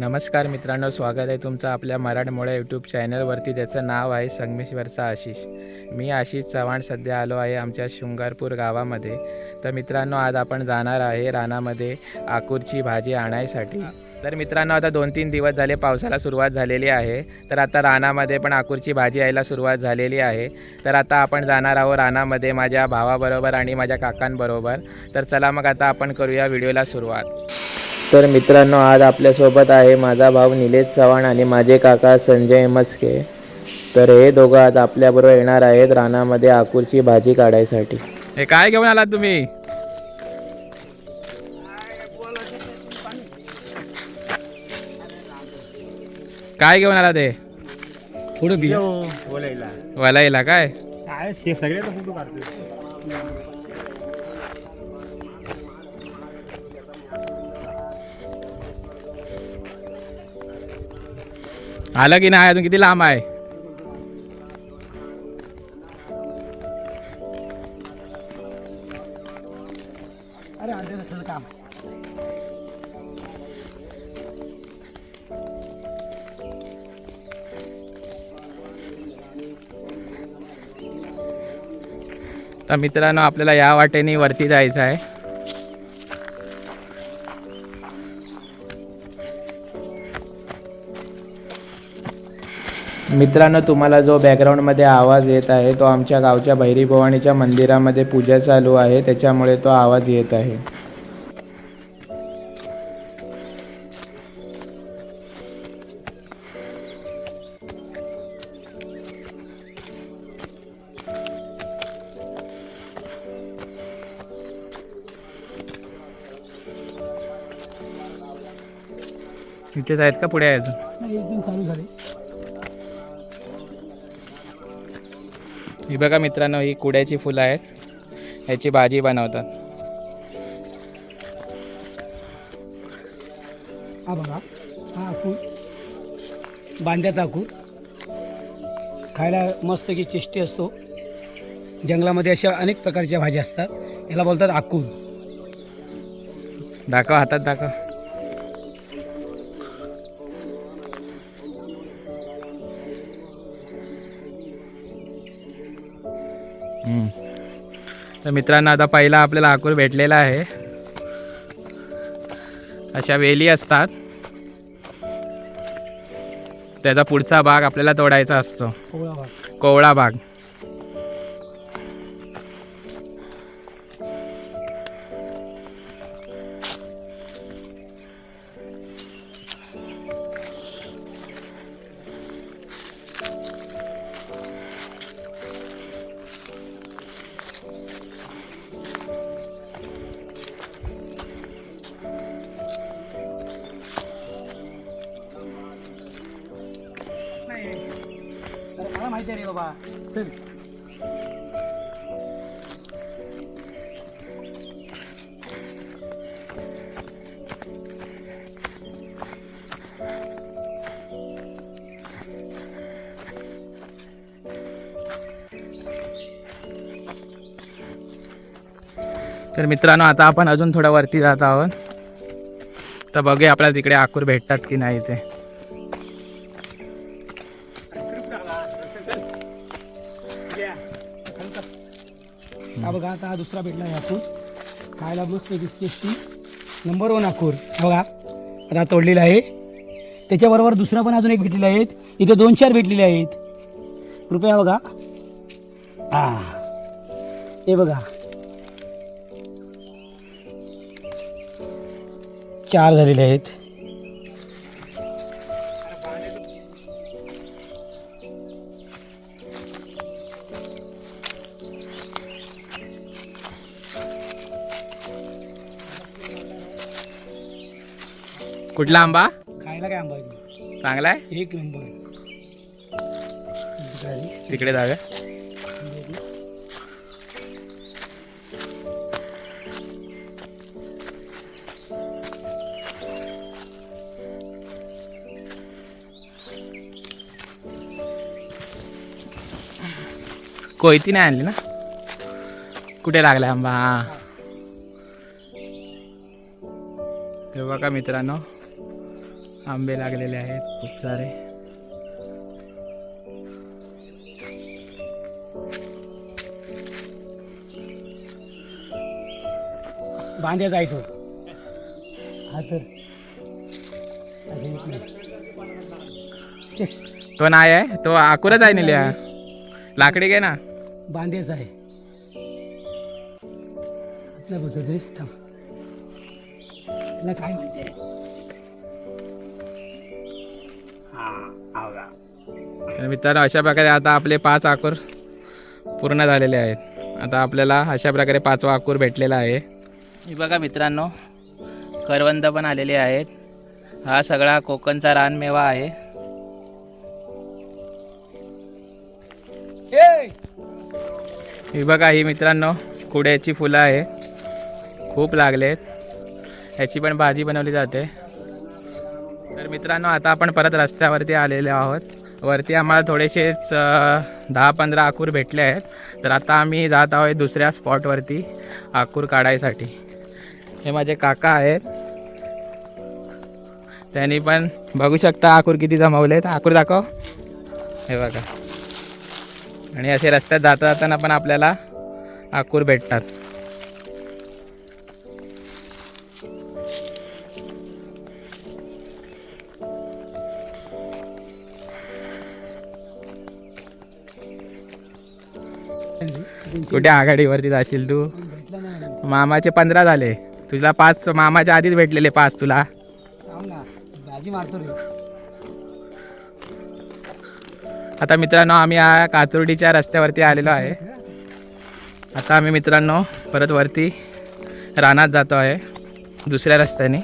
नमस्कार मित्रांनो स्वागत आहे तुमचं आपल्या मराठमोळ्या यूट्यूब चॅनलवरती त्याचं नाव आहे संगमेश्वरचा आशिष. मी आशिष चव्हाण सध्या आलो आहे आमच्या शृंगारपूर गावामध्ये. तर मित्रांनो आज आपण जाणार आहे रानामध्ये आकूरची भाजी आणायसाठी. तर मित्रांनो आता दोन तीन दिवस झाले पावसाला सुरुवात झालेली आहे. तर आता रानामध्ये पण आकूरची भाजी यायला सुरुवात झालेली आहे. तर आता आपण जाणार आहोत रानामध्ये माझ्या भावाबरोबर आणि माझ्या काकांबरोबर. तर चला मग आता आपण करूया व्हिडिओला सुरुवात. तर मित्रांनो आज आपल्यासोबत आहे माझा भाऊ निलेश चव्हाण आणि माझे काका संजय मस्के. तर हे दोघं आज आपल्याबरोबर येणार आहेत रानामध्ये आकूरची भाजी काढायसाठी. हे काय घेऊन आलात तुम्ही? काय घेऊन आला ते थोडं बिया. वलाईला काय? काय सगळे आलं की नाही? अजून किती लांब आहे? अरे अर्ध्या तासाचं काम. तर मित्रांनो आपल्याला या वाटेने वरती जायचं आहे. मित्रांनो तुम्हाला जो बॅकग्राऊंडमध्ये आवाज येत आहे तो आमच्या गावच्या भैरी भवानीच्या मंदिरामध्ये पूजा चालू आहे. त्याच्यामुळे तो आवाज येत आहे. इथेच आहेत का पुढे आहे अजून नाही एक दिन चालू झाले. ही बघा मित्रांनो ही कुड्याची फुलं आहेत. याची भाजी बनवतात. हा बघा. हा अकूर बांध्याचा अकूर खायला मस्त की चेष्टी असतो. जंगलामध्ये अशा अनेक प्रकारच्या भाज्या असतात. याला बोलतात आकूर दाखव हातात दाखव. तर मित्रांनो आता पहिला आपल्याला आकूर भेटलेला आहे. अशा वेली असतात. त्याचा पुढचा भाग आपल्याला तोडायचा असतो. कोवळा भाग. चल. तर मित्रांनो आता आपण अजून थोडं वरती जात आहोत. तर बघूया आपल्याला तिकडे आकूर भेटतात की नाही ते हा बघा आता हा दुसरा भेटला आहे आकूर खायला मस्त टेस्टी नंबर वन आकूर हा बघा आता तोडलेला आहे. त्याच्याबरोबर दुसरा पण अजून एक भेटलेला आहेत इथे दोन चार भेटलेले आहेत. कृपया बघा. हा. हे बघा. चार झालेले आहेत. कुठला आंबा? खायला काय आंबा चांगला आहे? एक नंबर तिकडे जाऊया. कोयती नाही आणली ना? कुठे लागला आंबा? हा. हे बघा मित्रांनो. आंबे लागलेले आहेत खूप सारे. बांध्या जायचो हा तर. ते नाही आहे? तो आकुरच आहे निल्या. लाकडी घे ना. बांधेच आहे. नाही बसत रे थांब. त्याला काय म्हणते? मित्रांनो अशा प्रकारे आता आपले पाच आकूर पूर्ण झालेले आहेत. आता आपल्याला अशा प्रकारे पाचवा आकूर भेटलेला आहे. हे बघा मित्रांनो करवंद पण आलेले आहेत. हा सगळा कोकणचा रानमेवा आहे. ही बघा ही मित्रांनो कुड्याची फुलं आहे. खूप लागलेत. ह्याची पण भाजी बनवली जाते. मित्रांनो आता आपण परत रस्त्यावरती आलेले आहोत. वरती आम्हाला थोडेसेच दहा पंधरा आकूर भेटले आहेत. तर आता आम्ही जात आहोत दुसऱ्या स्पॉटवरती आकूर काढायसाठी. हे माझे काका आहेत. त्यांनी पण बघू शकता आकूर किती जमवले तर आकूर दाखव. हे बघा. आणि असे रस्त्यात जाता जाताना पण आपल्याला आकूर भेटतात. कुठे आघाडीवरती जाशील तू. मामाचे पंधरा झाले. तुला पाच मामाच्या आधीच भेटलेले पाच तुला. आता मित्रांनो आम्ही या कातुर्डीच्या रस्त्यावरती आलेलो आहे. आता आम्ही मित्रांनो परत वरती रानात जातो आहे दुसऱ्या रस्त्याने.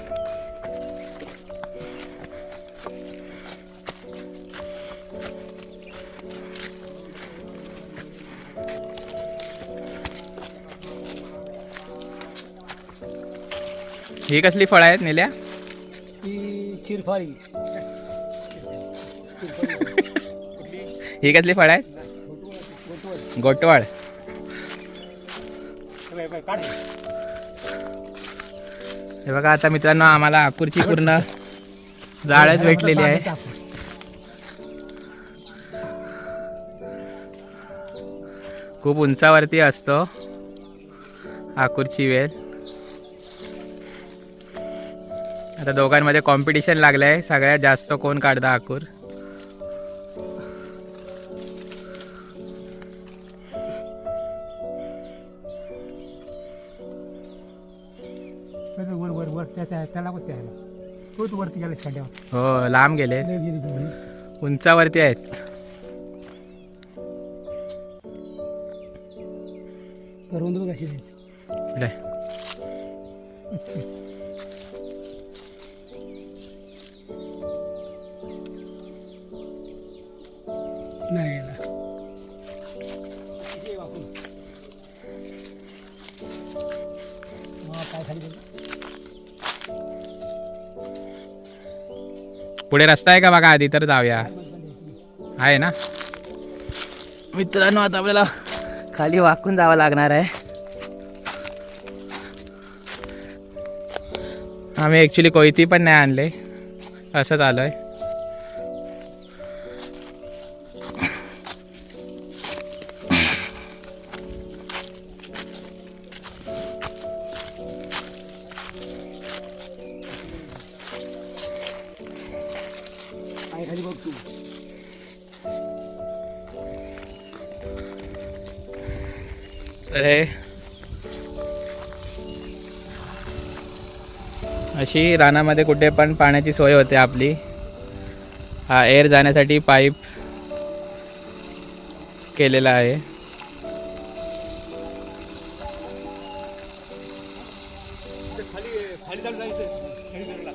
ही कसली फळं आहेत नेल्या? ती चिरफाळी. ही कसली फळं आहेत? गोटवाड हे बघा आता मित्रांनो आम्हाला आकूरची पूर्ण जाळच भेटलेली आहे. खूप उंचावरती असतो आकूरची वेल. आता दोघांमध्ये कॉम्पिटिशन लागलं आहे सगळ्यात जास्त कोण काढतं आकूर? वर वर वर. त्या त्या- त्याला पण त्याला तोच वरती गेला खड्ड्यावर हो लांब गेले. उंचावरती आहेत. करवंद बघ अशी. पुढे रस्ता आहे का बघा? आधी तर जाऊया. आहे ना? मित्रांनो आता आपल्याला खाली वाकून जावं लागणार आहे. आम्ही ॲक्च्युली कोयती पण नाही आणले. असंच आलो आहे. तर हे अशी रानामध्ये कुठे पण पाण्याची सोय होते आपली. हा एअर जाण्यासाठी पाईप केलेला आहे.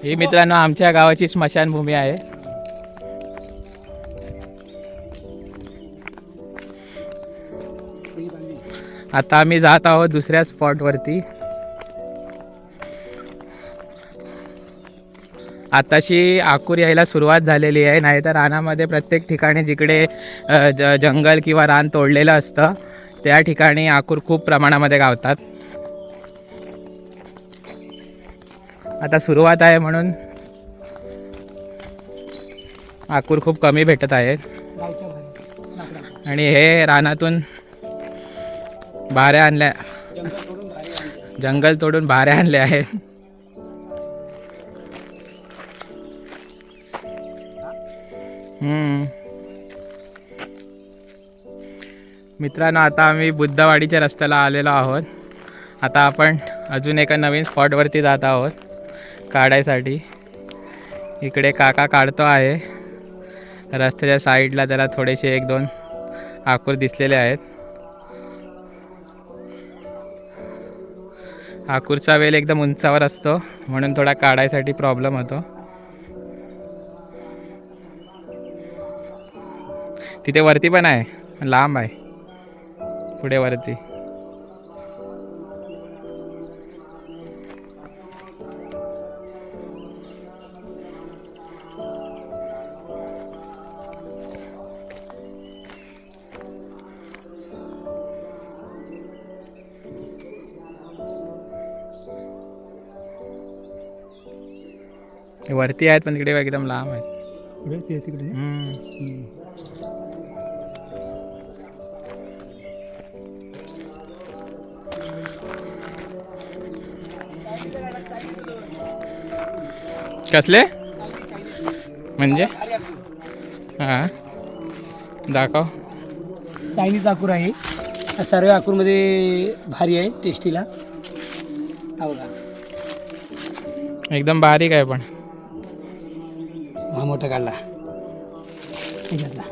ही मित्रांनो आमच्या गावाची स्मशानभूमी आहे. आता आम्ही जात आहोत दुसऱ्या स्पॉटवरती. आताशी आकूर यायला सुरुवात झालेली आहे नाहीतर रानामध्ये प्रत्येक ठिकाणी जिकडे ज- जंगल किंवा रान तोडलेलं असतं त्या ठिकाणी आकूर खूप प्रमाणामध्ये गावतात. आता सुरुवात आहे म्हणून आकूर खूप कमी भेटत आहेत. आणि हे रानातून भाऱ्या आणल्या. जंगल तोडून भाऱ्या आणल्या आहेत. मित्रांनो आता आम्ही बुद्धवाडीच्या रस्त्याला आलेलो आहोत. आता आपण अजून एका नवीन स्पॉटवरती जात आहोत काढायसाठी. इकडे काका काढतो आहे. रस्त्याच्या साईडला त्याला थोडेसे एक दोन आकूर दिसलेले आहेत. आकूरचा वेल एकदम उंचावर असतो म्हणून थोडा काढायसाठी प्रॉब्लेम होतो. तिथे वरती पण आहे लांब आहे. पुढे वरती. हे वरती आहेत पण तिकडे एकदम लांब आहेत. ते तिकडे. कसले? म्हणजे? हां. दाखव. चायनीज आकूर आहे. सर्व आकूरमध्ये भारी आहे टेस्टीला हा एकदम बारीक आहे पण. हा मोठा काढला ह्याच्यातला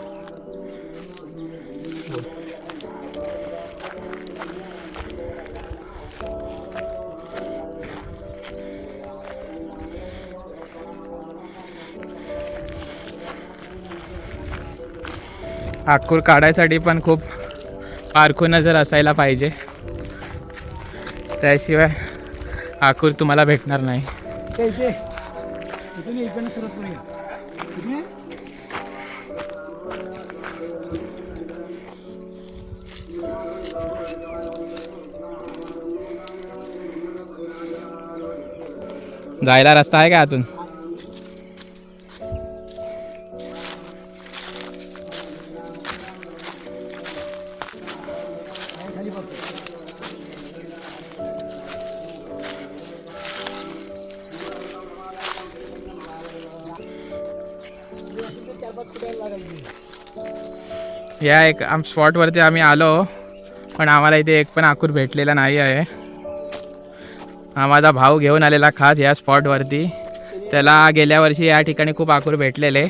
आकूर काढायसाठी पण खूप पारखून नजर असायला पाहिजे. त्याशिवाय आकूर तुम्हाला भेटणार नाही. जायला रस्ता आहे का आतून या एक आम स्पॉटवरती आम्ही आलो पण आम्हाला इथे एक पण आकूर भेटलेला नाही आहे. हा माझा भाऊ घेऊन आलेला खास या स्पॉटवरती. त्याला गेल्या वर्षी या ठिकाणी खूप आकूर भेटलेले.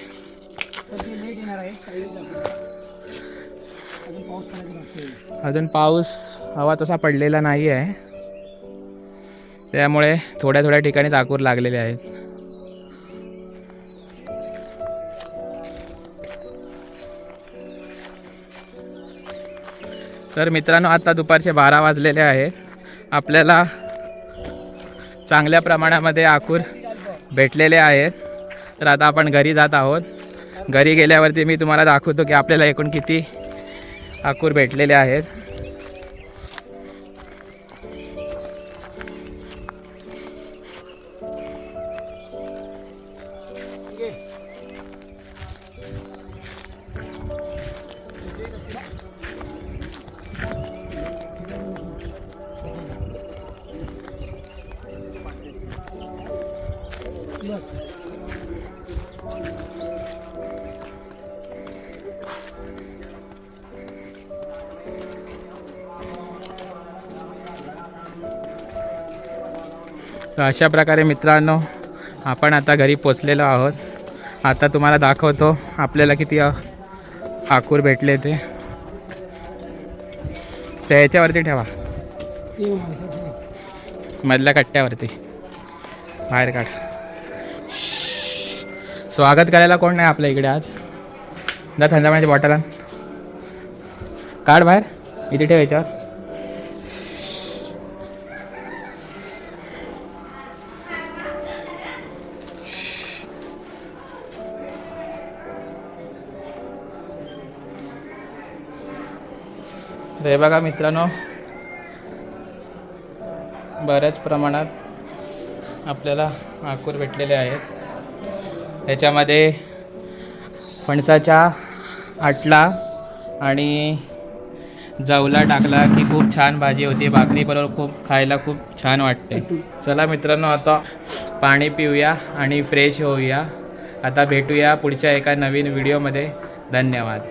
अजून पाऊस हवा तसा पडलेला नाही आहे त्यामुळे थोड्या थोड्या ठिकाणीच आकूर लागलेले आहेत. तर मित्रांनो आता दुपारचे बारा वाजलेले आहेत आपल्याला चांगल्या प्रमाणामध्ये आकूर भेटलेले आहेत. तर आता आपण घरी जात आहोत. घरी गेल्यावरती मी तुम्हाला दाखवतो की आपल्याला एकूण किती आकूर भेटलेले आहेत. तर अशा प्रकारे मित्रांनो आपण आता घरी पोचलेलो आहोत. आता तुम्हाला दाखवतो आपल्याला किती आकूर भेटले ते. याच्यावरती ठेवा. मधल्या कट्ट्यावरती. बाहेर काढ. स्वागत करायला कोण नाही आपल्या इकडे आज? जा थंड पाण्याच्या बॉटल काढ बाहेर. इथे ठेव याच्यावर. हे बघा मित्रांनो बऱ्याच प्रमाणात आपल्याला आकूर भेटलेले आहेत. त्याच्यामध्ये फणसाच्या आटला आणि जवला टाकला की खूप छान भाजी होती. भाकरी बरोबर खूप खायला खूप छान वाटते. चला मित्रांनो आता पाणी पिऊया आणि फ्रेश होऊया. आता भेटूया पुढच्या एका नवीन व्हिडिओमध्ये धन्यवाद.